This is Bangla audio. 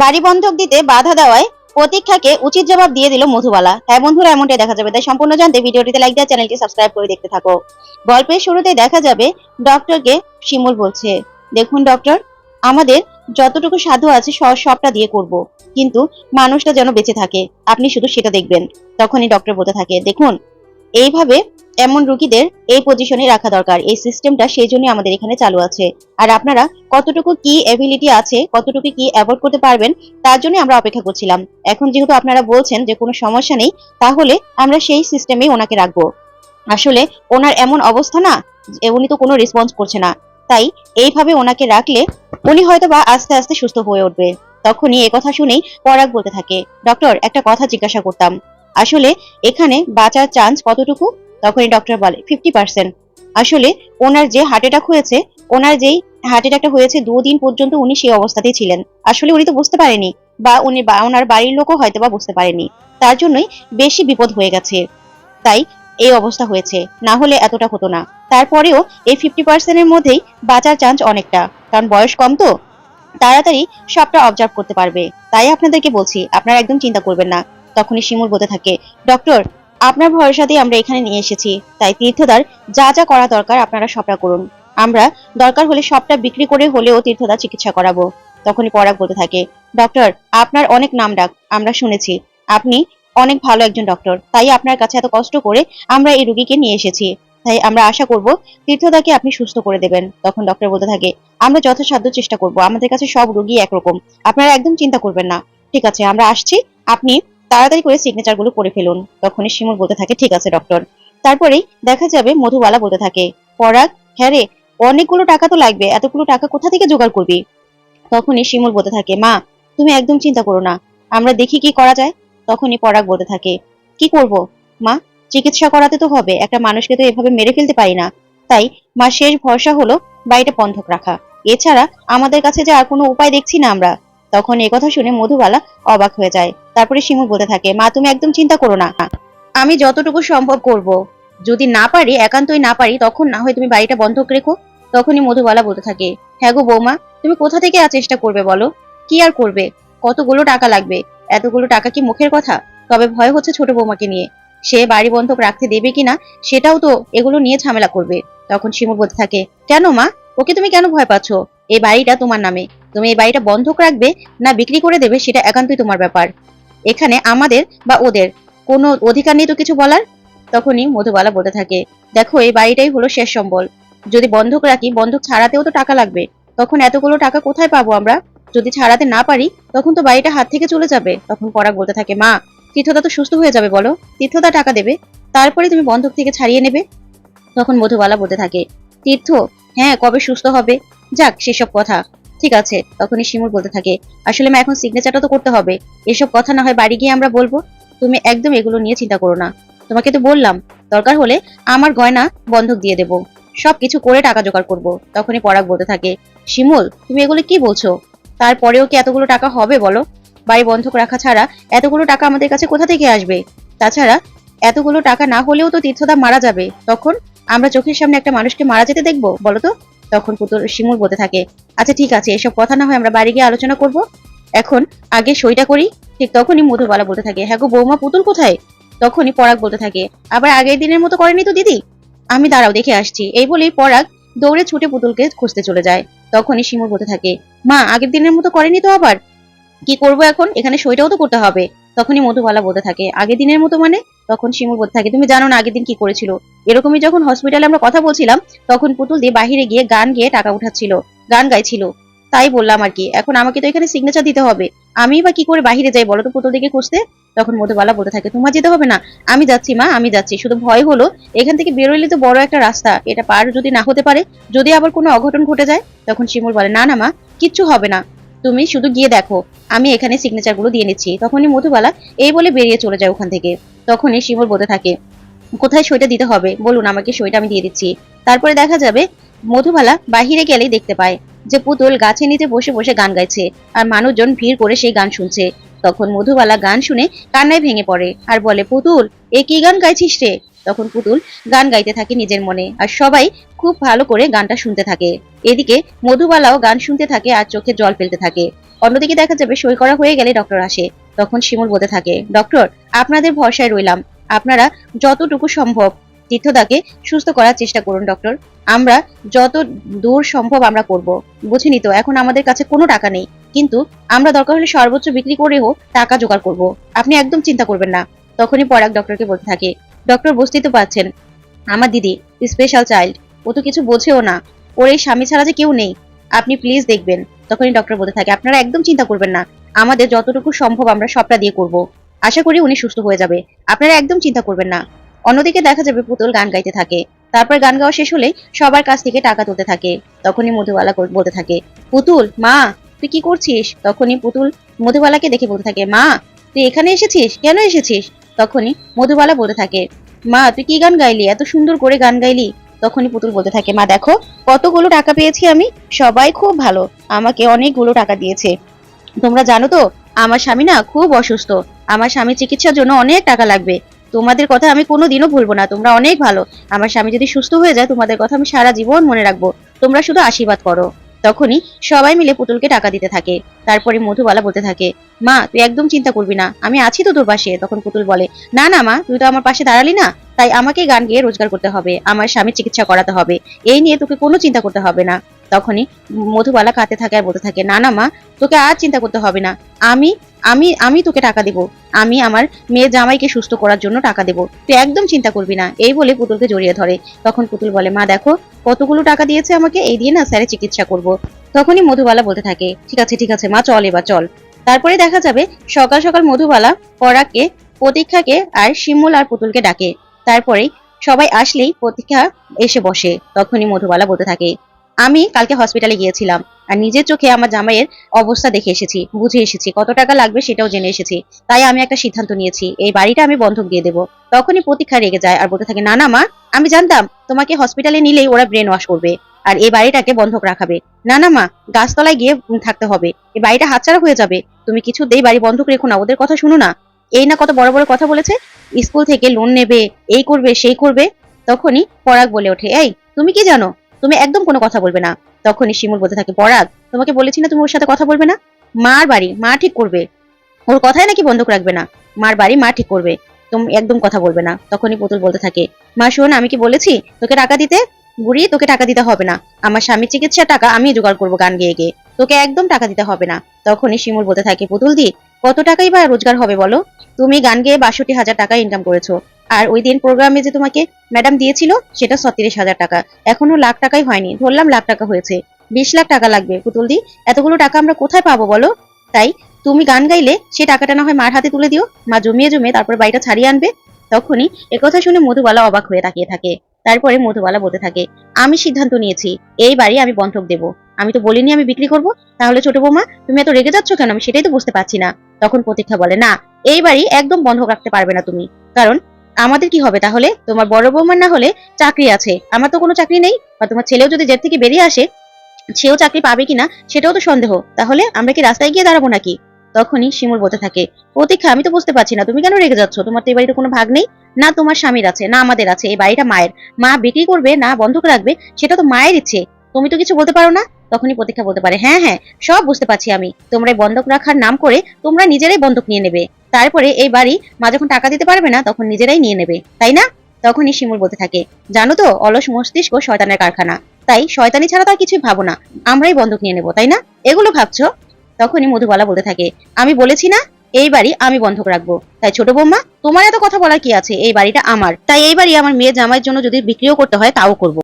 বাড়ি বন্ধক দিতে বাধা দেওয়ায় প্রতীক্ষাকে উচিত জবাব দিয়ে দিল মধুবালা। হ্যাঁ বন্ধুরা, এমনটাই দেখা যাবে। তাই সম্পূর্ণ জানতে ভিডিওটিতে লাইক দেওয়া চ্যানেলটি সাবস্ক্রাইব করে দেখতে থাকো। গল্পের শুরুতে দেখা যাবে ডক্টরকে শিমুল বলছে, দেখুন ডক্টর আমাদের যতটুকু সাধু আছে সবটা দিয়ে করব। কিন্তু মানুষটা যেন বেঁচে থাকে, আপনি শুধু সেটা দেখবেন। তখনই ডক্টর বলতে থাকে, দেখুন এইভাবে এমন রুগীদের এই পজিশনে রাখা দরকার। এই সিস্টেমটা সেই জন্যই আমাদের এখানে চালু আছে। আর আপনারা কতটুকু কি এবিলিটি আছে, কতটুকু কি অ্যাভয়েড করতে পারবেন, তার জন্য আমরা অপেক্ষা করছিলাম। এখন যেহেতু আপনারা বলছেন যে কোনো সমস্যা নেই, তাহলে আমরা সেই সিস্টেমেই ওনাকে রাখব। আসলে ওনার এমন অবস্থা না উনি তো কোনো রেসপন্স করছে না। তাই এইভাবে ওনাকে রাখলে উনি হয়তো বা আস্তে আস্তে সুস্থ হয়ে উঠবে। তখনই কথা শুনেই পরাগ বলতে থাকে ডক্টর একটা কথা জিজ্ঞাসা করতাম। আসলে এখানে বাঁচার চান্স কতটুকু? তখনই ডক্টর বলে ফিফটি পার্সেন্ট আসলে ওনার যে হার্ট অ্যাটাক হয়েছে, ওনার যেই হার্ট অ্যাটাকটা হয়েছে, দুদিন পর্যন্ত উনি সেই অবস্থাতেই ছিলেন। আসলে উনি তো বুঝতে পারেনি, বা উনি ওনার বাড়ির লোকও হয়তো বা বুঝতে পারেনি। তার জন্যই বেশি বিপদ হয়ে গেছে। তাই এই অবস্থা হয়েছে, না হলে এতটা হতো না। তারপরেও এই ফিফটি পার্সেন্টের মধ্যেই বাঁচার চান্স অনেকটা। কারণ বয়স কম তো, তাড়াতাড়ি সবটা অবজার্ভ করতে পারবে। তাই আপনাদেরকে বলছি, আপনারা একদম চিন্তা করবেন না। তখনই শিমুল বলতে থাকে, ডক্টর, আপনার ভরসাতেই আমরা এখানে নিয়ে এসেছি, তাই তীর্থদার যা যা করা দরকার আপনারা সবটা করুন। আমরা দরকার হলে সবটা বিক্রি করে হলেও তীর্থদার চিকিৎসা করাবো। তখনই পরাগ বলতে থাকে, ডক্টর, আপনার অনেক নাম ডাক, আমরা শুনেছি। আপনি অনেক ভালো একজন ডক্টর, তাই আপনার কাছে এত কষ্ট করে আমরা এই রুগীকে নিয়ে এসেছি। তাই আমরা আশা করব তীর্থদাকে আপনি সুস্থ করে দেবেন। তখন ডক্টর বলতে থাকে, আমরা যথাসাধ্য চেষ্টা করব, আমাদের কাছে সব রুগী একরকম। আপনারা একদম চিন্তা করবেন না। ঠিক আছে, আমরা আসছি। আপনি তাড়াতাড়ি করে সিগনেচারগুলো করে ফেলুন। তখনই শিমুল বলতে থাকে, ঠিক আছে ডক্টর তারপরেই দেখা যাবে মধুবালা বলতে থাকে, পরাগ হ্যাঁ অনেকগুলো টাকা তো লাগবে, এতগুলো টাকা কোথা থেকে জোগাড় করবি? তখনই শিমুল বলতে থাকে, মা, তুমি একদম চিন্তা করো না, আমরা দেখি কি করা যায়। তখনই পরাগ বলতে থাকে, কি করব? মা, চিকিৎসা করাতে তো হবে, একটা মানুষকে তো এভাবে মেরে ফেলতে পারি না। তাই মা শেষ ভরসা হলো বাড়িটা বন্ধক রাখা। এছাড়া আমাদের কাছে যে আর কোনো উপায় দেখছি না আমরা। তখন কথা শুনে মধুবালা অবাক হয়ে যায়। তারপরে শিমুল বলতে থাকে, মা, তুমি একদম চিন্তা করো না। আমি যতটুকু সম্ভব করব। যদি না পারি, একান্তই না পারি, তখন না হয় তুমি বাড়িটা বন্ধক রেখো। তখনই মধুবালা বলতে থাকে হ্যাঁ গো বৌমা, তুমি কোথা থেকে আর চেষ্টা করবে বলো? কি আর করবে? কতগুলো টাকা লাগবে? এতগুলো টাকা কি মুখের কথা? তবে ভয় হচ্ছে ছোট বৌমাকে নিয়ে। সে বাড়ি বন্ধক রাখতে দেবে কিনা, সেটাও তো এগুলো নিয়ে ঝামেলা করবে। তখন শিমুল বলতে থাকে, কেন মা? ওকে তুমি কেন ভয় পাচ্ছ? এই বাড়িটা তোমার নামে। তুমি এই বাড়িটা বন্ধক রাখবে না বিক্রি করে দেবে, সেটা একান্তই তোমার ব্যাপার। এখানে আমাদের বা ওদের কোনো অধিকার নেই তো কিছু বলার? তখনই মধুবালা বলতে থাকে, দেখো, এই বাড়িটাই হলো শেষ সম্বল। যদি বন্ধক রাখি, বন্ধক ছাড়াতেও তো টাকা লাগবে। তখন এতগুলো টাকা কোথায় পাবো আমরা? যদি ছাড়াতে না পারি, তখন তো বাড়িটা হাত থেকে চলে যাবে। তখন পরাগ বলতে থাকে, মা, তীর্থদা তো সুস্থ হয়ে যাবে, বলো। তীর্থদা টাকা দেবে। তারপরে তুমি বন্ধক থেকে ছাড়িয়ে নেবে। তখন মধুবালা বলতে থাকে, তীর্থ? হ্যাঁ কবে সুস্থ হবে? যাক, সেসব কথা। ঠিক আছে, তখনই শিমুর বলতে থাকে, আসলে মা এখন সিগনেচারটা তো করতে হবে। এসব কথা না হয় বাড়ি গিয়ে আমরা বলব। তুমি একদম এগুলো নিয়ে চিন্তা করো না। তোমাকে তো বললাম, দরকার হলে আমার গয়না বন্ধক দিয়ে দেব। সব কিছু করে টাকা জোগাড় করব। তখনই পরাগ বলতে থাকে, শিমুল, তুমি এগুলো কি বলছো? তারপরেও কি এতগুলো টাকা হবে বলো? বাড়ি বন্ধক রাখা ছাড়া এতগুলো টাকা আমাদের কাছে কোথা থেকে আসবে? তাছাড়া এতগুলো টাকা না হলেও তো তীর্থদা মারা যাবে। তখন আমরা চোখের সামনে একটা মানুষকে মারা যেতে দেখব, বলো তো? তখন পুতুল শিমুল বলতে থাকে আচ্ছা ঠিক আছে, এসব কথা না হয় আমরা বাড়ি গিয়ে আলোচনা করব। এখন আগে সইটা করি। ঠিক তখনই মধুবালা বলতে থাকে হ্যাঁ গো বৌমা, পুতুল কোথায়? তখনই পরাগ বলতে থাকে, আবার আগের দিনের মতো করেনি তো দিদি? আমি দাঁড়াও, দেখে আসছি। এই বলেই পরাগ দৌড়ে ছুটে পুতুলকে খুঁজতে চলে যায়। তখনই শিমুল বলতে থাকে, মা, আগের দিনের মতো করেনি তো আবার? কি করব এখন? এখানে সইটাও তো করতে হবে। তখনই মধুবালা বলতে থাকে, আগের দিনের মতো মানে? তখন শিমুল বলতে থাকে, তুমি জানো না আগের দিন কি করেছিল? এরকমই যখন হসপিটালে আমরা কথা বলছিলাম, তখন পুতুল দিয়ে বাহিরে গিয়ে গান গিয়ে টাকা উঠাচ্ছিল, গান গাইছিল। তাই বললাম আর কি, এখন আমাকে তো এখানে সিগনেচার দিতে হবে। আমি বা কি করে বাহিরে যাই বলো তো পুতুল দিকে খুঁজতে? তখন মধুবালা বলতে থাকে, তোমার যেতে হবে না, আমি যাচ্ছি মা, আমি যাচ্ছি। শুধু ভয় হলো, এখান থেকে বেরোলে তো বড় একটা রাস্তা, এটা পার যদি না হতে পারে, যদি আবার কোনো অঘটন ঘটে যায়? তখন শিমুল বলে, না না মা, কিচ্ছু হবে না। তুমি শুধু গিয়ে দেখো, আমি এখানে সিগনেচারগুলো দিয়ে নিচ্ছি। তখনই মধুবালা এই বলে বেরিয়ে চলে যায় ওখান থেকে। তখনই শিমুল বলতে থাকে, কোথায় সইটা দিতে হবে? বলুন আমাকে, সইটা আমি দিয়ে দিচ্ছি। তারপরে দেখা যাবে মধুবালা বাহিরে গেলেই দেখতে পায় যে পুতুল গাছের নিচে বসে বসে গান গাইছে আর মানুষজন ভিড় করে সেই গান শুনছে। তখন মধুবালা গান শুনে কান্নায় ভেঙে পড়ে আর বলে, পুতুল, এ কি গান গাইছিস রে? তখন পুতুল গান গাইতে থাকে নিজের মনে আর সবাই খুব ভালো করে গানটা শুনতে থাকে। এদিকে মধুবালাও গান শুনতে থাকে আর চোখে জল ফেলতে থাকে। অন্যদিকে দেখা যাবে সই করা হয়ে গেলে ডক্টর আসে। তখন শিমুল বলতে থাকে, ডক্টর, আপনাদের ভরসায় রইলাম। আপনারা যতটুকু সম্ভব তীর্থদাকে সুস্থ করার চেষ্টা করুন, ডক্টর। আমরা যত দূর সম্ভব আমরা করব। বুঝিনি তো, এখন আমাদের কাছে কোনো টাকা নেই। কিন্তু আমরা দরকার হলে সর্বোচ্চ বিক্রি করেও টাকা জোগাড় করব। আপনি একদম চিন্তা করবেন না। তখনই পরাগ ডক্টরকে বলতে থাকে ডক্টর বুঝতেই তো পারছেন। আমার দিদি স্পেশাল চাইল্ড ও তো কিছু বোঝেও না। ওর এই স্বামী ছাড়া যে কেউ নেই। আপনি প্লিজ দেখবেন, তখনই ডক্টর বলতে থাকে, আপনারা একদম চিন্তা করবেন না। আমাদের যতটুকু সম্ভব আমরা সবটা দিয়ে করব। আশা করি উনি সুস্থ হয়ে যাবে। আপনারা একদম চিন্তা করবেন না। অন্যদিকে দেখা যাবে পুতুল গান গাইতে থাকে। তারপর গান গাওয়া শেষ হলেই সবার কাছ থেকে টাকা তুলতে থাকে। তখনই মধুবালা বলতে থাকে, পুতুল, মা, তুই কি করছিস? তখনই পুতুল মধুবালাকে দেখে বলতে থাকে, মা, তুই এখানে এসেছিস? কেন এসেছিস? তখনই মধুবালা বলতে থাকে, মা, তুই কি গান গাইলি? এত সুন্দর করে গান গাইলি। তখনই পুতুল বলতে থাকে, মা, দেখো, কতগুলো টাকা পেয়েছি আমি, সবাই খুব ভালো, আমাকে অনেকগুলো টাকা দিয়েছে। তোমরা জানো তো, আমার স্বামী না খুব অসুস্থ, আমার স্বামীর চিকিৎসার জন্য অনেক টাকা লাগবে। তোমাদের কথা আমি কোনোদিনও ভুলবো না, তোমরা অনেক ভালো। আমার স্বামী যদি সুস্থ হয়ে যায়, তোমাদের কথা আমি সারা জীবন মনে রাখব। তোমরা শুধু আশীর্বাদ করো। তখনই সবাই মিলে পুতুলকে টাকা দিতে থাকে। তারপরে মধুবালা বলতে থাকে, মা, তুই একদম চিন্তা করবি না, আমি আছি তো তোর পাশে। তখন পুতুল বলে, না না, মা, তুই তো আমার পাশে দাঁড়ালি না, তাই আমাকে গান গেয়ে রোজগার করতে হবে, আমার স্বামীর চিকিৎসা করাতে হবে। এই নিয়ে তোকে কোনো চিন্তা করতে হবে না। তখনই মধুবালা কাঁদতে থাকে আর বলতে থাকে, না না, মা, তোকে আর চিন্তা করতে হবে না। আমি আমি আমি তোকে টাকা দেব। আমি আমার মেয়ে জামাইকে সুস্থ করার জন্য টাকা দেব। তুই একদম চিন্তা করবি না। এই বলে পুতুলকে জড়িয়ে ধরে। তখন পুতুল বলে, মা, দেখো, কতগুলো টাকা দিয়েছে আমাকে, এই দিয়ে না স্যারের চিকিৎসা করব। তখনই মধুবালা বলতে থাকে, ঠিক আছে ঠিক আছে, মা, চল এবার, চল। তারপরে দেখা যাবে সকাল সকাল মধুবালা পরাগকে, প্রতীক্ষাকে আর শিমুল আর পুতুলকে ডাকে। তারপরে সবাই আসলেই প্রতীক্ষা এসে বসে। তখনই মধুবালা বলতে থাকে আমি কালকে হসপিটালে গিয়েছিলাম আর নিজের চোখে আমার জামাইয়ের অবস্থা দেখে এসেছি, বুঝে এসেছি, কত টাকা লাগবে সেটাও জেনে এসেছি। তাই আমি একটা সিদ্ধান্ত নিয়েছি, এই বাড়িটা আমি বন্ধক দিয়ে দেবো। তখনই প্রতীক্ষা রেগে যায় আর বলতে থাকে, না না, মা, আমি জানতাম তোমাকে হসপিটালে নিলেই ওরা ব্রেন ওয়াশ করবে আর এই বাড়িটাকে বন্ধক রাখাবে। না না, মা, গাছতলায় গিয়ে থাকতে হবে। এই বাড়িটা হাতছাড়া হয়ে যাবে। তুমি কিছুতেই বাড়ি বন্ধক রেখো না, ওদের কথা শুনো না। এই না কত বড় বড় কথা বলেছে, স্কুল থেকে লোন নেবে, এই করবে, সেই করবে। তখনই পরাগ বলে ওঠে, এই, তুমি কি জানো তুমি একদম কোনো কথা বলবে না। তখনই শিমুল বলতে থাকে পরাগ তোমাকে বলেছি না তুমি ওর সাথে কথা বলবে না? মার বাড়ি, মা ঠিক করবে। ওর কথাই নাকি বন্ধক রাখবে না। মার বাড়ি, মা ঠিক করবে। তুমি একদম কথা বলবে না। তখনই পুতুল বলতে থাকে, মা শোন, আমি কি বলেছি? তোকে টাকা দিতে? বুড়ি, তোকে টাকা দিতে হবে না। আমার স্বামীর চিকিৎসার টাকা আমি জোগাড় করব গান গেয়ে গিয়ে। তোকে একদম টাকা দিতে হবে না। তখনই শিমুল বলতে থাকে পুতুল দি কত টাকাই বা রোজগার হবে বলো? তুমি গান গেয়ে বাষট্টি হাজার টাকা ইনকাম করেছ। আর ওই দিন প্রোগ্রামে যে তোমাকে ম্যাডাম দিয়েছিল, সেটা ছত্রিশ হাজার টাকা। এখনও লাখ টাকাই হয়নি। ধরলাম লাখ টাকা হয়েছে। বিশ লাখ টাকা লাগবে। পুতুল দি, এতগুলো টাকা আমরা কোথায় পাবো বলো? তাই তুমি গান গাইলে সে টাকাটা না হয় মার হাতে তুলে দিও। মা জমিয়ে জমিয়ে তারপর বাড়িটা ছাড়িয়ে আনবে। তখনই একথা শুনে মধুবালা অবাক হয়ে তাকিয়ে থাকে। তারপরে মধুবালা বলতে থাকে, আমি সিদ্ধান্ত নিয়েছি। এই বাড়ি আমি বন্ধক দেব। আমি তো বলিনি আমি বিক্রি করব। তাহলে ছোট বৌমা, তুমি এত রেগে যাচ্ছ কেন? আমি সেটাই তো বুঝতে পারছি না। তখন প্রতীক্ষা বলে, না, এই বাড়ি একদম বন্ধক রাখতে পারবে না তুমি। কারণ আমাদের কি হবে তাহলে? তোমার বড় বৌমার না হলে চাকরি আছে। আমার তো কোনো চাকরি নেই। বা তোমার ছেলেও যদি জেল থেকে বেরিয়ে আসে, সেও চাকরি পাবে কিনা সেটাও তো সন্দেহ। তাহলে আমরা কি রাস্তায় গিয়ে দাঁড়াবো নাকি? তখনই শিমুল বলতে থাকে, প্রতীক্ষা, আমি তো বুঝতে পারছি না। তুমি কেন রেগে যাচ্ছ? তোমার তো এই বাড়িতে কোনো ভাগ নেই। না তোমার স্বামীর আছে, না আমাদের আছে। এই বাড়িটা মায়ের। মা বিক্রি করবে, না বন্ধক রাখবে, সেটা তো মায়ের ইচ্ছে। তুমি তো কিছু বলতে পারো না। তখনই প্রতীক্ষা বলতে পারে হ্যাঁ হ্যাঁ সব বুঝতে পারছি আমি। তোমরা বন্ধক রাখার নাম করে তোমরা নিজেরাই বন্ধক নিয়ে নেবে। তারপরে এই বাড়ি মা যখন টাকা দিতে পারবে না, তখন নিজেরাই নিয়ে নেবে, তাই না? তখনই শিমুল বলতে থাকে, জানো তো, অলস মস্তিষ্ক শয়তানের কারখানা। তাই শয়তানি ছাড়া তো আর কিছুই ভাবো না। আমরাই বন্ধক নিয়ে নেব, তাই না? এগুলো ভাবছ? তখনই মধুবালা বলতে থাকে, আমি বলেছি না, এই বাড়ি আমি বন্ধক রাখব। তাই ছোট বৌমা, তোমার এত কথা বলার কি আছে? এই বাড়িটা আমার। তাই এই বাড়ি আমার মেয়ে জামাইয়ের জন্য যদি বিক্রিও করতে হয়, তাও করব।